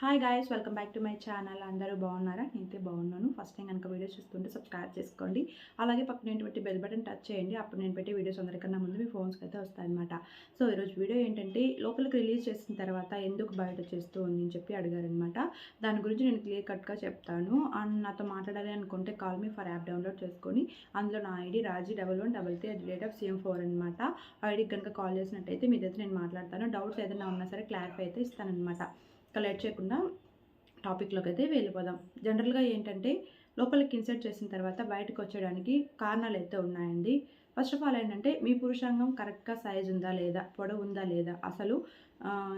Hi guys welcome back to my channel అందరూ బాగున్నారా? నేనైతే బాగున్నాను. ఫస్ట్ టైం కనుక వీడియోస్ చూస్తుంటే సబ్స్క్రైబ్ చేసుకోండి. అలాగే పక్కన పెట్టి బెల్ బటన్ టచ్ చేయండి. అప్పుడు నేను పెట్టే వీడియోస్ అందరికన్నా ముందు మీ ఫోన్స్కి అయితే వస్తాయన్నమాట. సో ఈరోజు వీడియో ఏంటంటే లోపలికి రిలీజ్ చేసిన తర్వాత ఎందుకు బయట చేస్తూ ఉంది అని చెప్పి అడిగారనమాట దాని గురించి నేను క్లియర్ కట్గా చెప్తాను. అండ్ నాతో మాట్లాడాలి అనుకుంటే call me for app download చేసుకొని అందులో నా ID Raji double one double three at rate of CM four అనమాట ఐడికి కనుక కాల్ చేసినట్టయితే మీ దగ్గర నేను మాట్లాడతాను. డౌట్స్ ఏదైనా ఉన్నా సరే క్లారిఫై అయితే ఇస్తానమాట ఇంకా లేట్ చేయకుండా టాపిక్లోకి అయితే వెళ్ళిపోదాం. జనరల్గా ఏంటంటే లోపలికి ఇన్సర్ట్ చేసిన తర్వాత బయటకు వచ్చేయడానికి కారణాలు అయితే ఉన్నాయండి. ఫస్ట్ ఆఫ్ ఆల్ ఏంటంటే మీ పురుషాంగం కరెక్ట్గా సైజ్ ఉందా లేదా పొడవు ఉందా లేదా? అసలు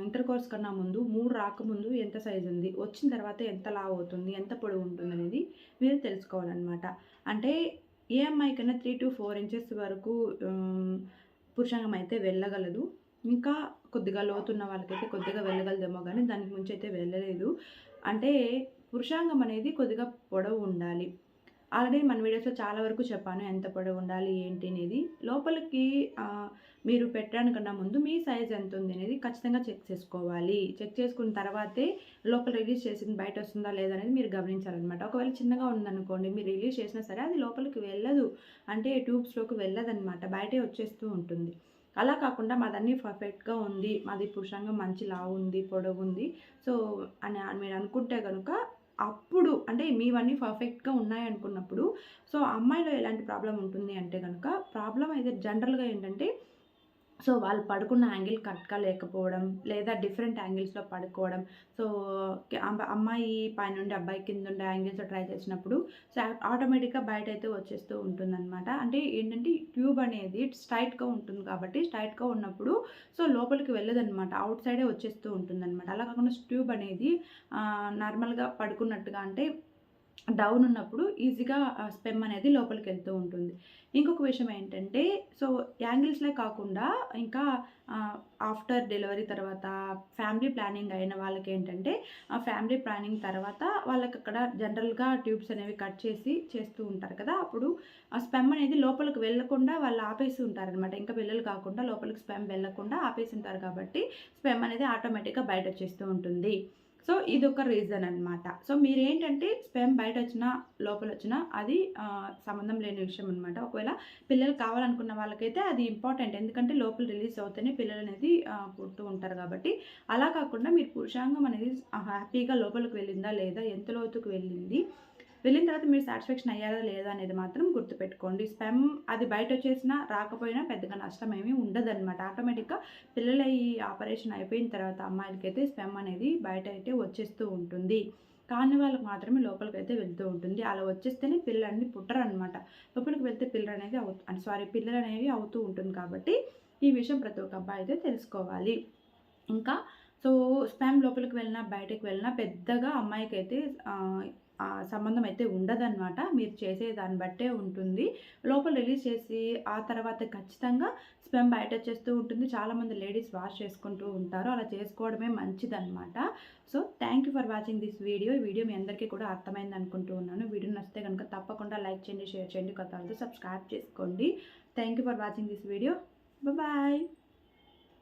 ఇంటర్ కోర్స్ కన్నా ముందు మూడు రాకముందు ఎంత సైజ్ ఉంది? వచ్చిన తర్వాత ఎంత లావు అవుతుంది? ఎంత పొడవు ఉంటుంది అనేది మీరు తెలుసుకోవాలన్నమాట. అంటే ఏ కన్నా త్రీ టు ఫోర్ ఇంచెస్ వరకు పురుషాంగం అయితే వెళ్ళగలదు. ఇంకా కొద్దిగా లోతున్న వాళ్ళకైతే కొద్దిగా వెళ్ళగలదేమో కానీ దానికి ముంచి అయితే వెళ్ళలేదు. అంటే పురుషాంగం అనేది కొద్దిగా పొడవు ఉండాలి. ఆల్రెడీ మన వీడియోస్లో చాలా వరకు చెప్పాను ఎంత పొడవు ఉండాలి ఏంటి అనేది. లోపలికి మీరు పెట్టడానికన్నా ముందు మీ సైజ్ ఎంత ఉంది అనేది ఖచ్చితంగా చెక్ చేసుకోవాలి. చెక్ చేసుకున్న తర్వాతే లోపల రిలీజ్ చేసింది బయట వస్తుందా లేదా అనేది మీరు గమనించాలన్నమాట. ఒకవేళ చిన్నగా ఉందనుకోండి మీరు రిలీజ్ చేసినా సరే అది లోపలికి వెళ్ళదు. అంటే ట్యూబ్స్లోకి వెళ్ళదన్నమాట. బయటే వచ్చేస్తూ ఉంటుంది. అలా కాకుండా మాదన్నీ పర్ఫెక్ట్గా ఉంది. మాది పురుషంగా మంచి లావు ఉంది పొడవు ఉంది సో అని మీరు అనుకుంటే కనుక అప్పుడు అంటే మీవన్నీ పర్ఫెక్ట్గా ఉన్నాయి అనుకున్నప్పుడు సో అమ్మాయిలో ఎలాంటి ప్రాబ్లం ఉంటుంది అంటే కనుక ప్రాబ్లం అయితే జనరల్గా ఏంటంటే సో వాళ్ళు పడుకున్న యాంగిల్ కరెక్ట్గా లేకపోవడం లేదా డిఫరెంట్ యాంగిల్స్లో పడుకోవడం. సో అమ్మాయి పైనుండి అబ్బాయి కింద ఉండే యాంగిల్స్ ట్రై చేసినప్పుడు సో ఆటోమేటిక్గా బయట అయితే వచ్చేస్తూ ఉంటుందన్నమాట. అంటే ఏంటంటే ట్యూబ్ అనేది స్ట్రైట్గా ఉంటుంది కాబట్టి స్ట్రైట్గా ఉన్నప్పుడు సో లోపలికి వెళ్ళదన్నమాట. అవుట్ సైడే వచ్చేస్తూ ఉంటుందన్నమాట. అలా కాకుండా ట్యూబ్ అనేది నార్మల్గా పడుకున్నట్టుగా అంటే డౌన్ ఉన్నప్పుడు ఈజీగా స్పెమ్ అనేది లోపలికి వెళ్తూ ఉంటుంది. ఇంకొక విషయం ఏంటంటే సో యాంగిల్స్లే కాకుండా ఇంకా ఆఫ్టర్ డెలివరీ తర్వాత ఫ్యామిలీ ప్లానింగ్ అయిన వాళ్ళకి ఏంటంటే ఆ ఫ్యామిలీ ప్లానింగ్ తర్వాత వాళ్ళకి అక్కడ జనరల్గా ట్యూబ్స్ అనేవి కట్ చేసి చేస్తూ ఉంటారు కదా. అప్పుడు ఆ స్పెమ్ అనేది లోపలికి వెళ్ళకుండా వాళ్ళు ఆపేసి ఉంటారనమాట ఇంకా పిల్లలు కాకుండా లోపలికి స్పెమ్ వెళ్ళకుండా ఆపేసి ఉంటారు కాబట్టి స్పెమ్ అనేది ఆటోమేటిక్గా బయట వచ్చేస్తూ ఉంటుంది. సో ఇది ఒక రీజన్ అనమాట సో మీరేంటంటే స్పెమ్ బయట వచ్చినా లోపల వచ్చినా అది సంబంధం లేని విషయం అనమాట ఒకవేళ పిల్లలు కావాలనుకున్న వాళ్ళకైతే అది ఇంపార్టెంట్ ఎందుకంటే లోపల రిలీజ్ అవుతేనే పిల్లలు అనేది పుడుతూ ఉంటారు కాబట్టి. అలా కాకుండా మీరు పురుషాంగం అనేది హ్యాపీగా లోపలికి వెళ్ళిందా లేదా ఎంత లోతుకు వెళ్ళింది వెళ్ళిన తర్వాత మీరు సాటిస్ఫాక్షన్ అయ్యారా లేదా అనేది మాత్రం గుర్తుపెట్టుకోండి. స్పెమ్ అది బయట వచ్చేసినా రాకపోయినా పెద్దగా నష్టం ఏమీ ఉండదన్నమాట. ఆటోమేటిక్గా పిల్లల ఈ ఆపరేషన్ అయిపోయిన తర్వాత అమ్మాయిలకైతే స్పెమ్ అనేది బయట అయితే వచ్చేస్తూ ఉంటుంది. కాని వాళ్ళకి మాత్రమే లోపలికి అయితే వెళ్తూ ఉంటుంది. అలా వచ్చేస్తేనే పిల్లలు అన్ని పుట్టరు అనమాట లోపలికి వెళ్తే పిల్లలు అనేది అవు సారీ పిల్లలు అనేవి అవుతూ ఉంటుంది కాబట్టి ఈ విషయం ప్రతి ఒక్క అబ్బాయి అయితే తెలుసుకోవాలి. ఇంకా సో స్పామ్ లోపలికి వెళ్ళినా బయటకు వెళ్ళినా పెద్దగా అమ్మాయికి అయితే సంబంధం అయితే ఉండదన్నమాట. మీరు చేసే దాన్ని బట్టే ఉంటుంది. లోపల రిలీజ్ చేసి ఆ తర్వాత ఖచ్చితంగా స్పెమ్ బయట వచ్చేస్తూ ఉంటుంది. చాలామంది లేడీస్ వాష్ చేసుకుంటూ ఉంటారు. అలా చేసుకోవడమే మంచిదన్నమాట. So thank you for watching this video ఈ వీడియో మీ అందరికీ కూడా అర్థమైంది అనుకుంటూ ఉన్నాను. వీడియో నచ్చితే కనుక తప్పకుండా లైక్ చేయండి షేర్ చేయండి కొత్త సబ్స్క్రైబ్ చేసుకోండి. Thank you for watching this video bye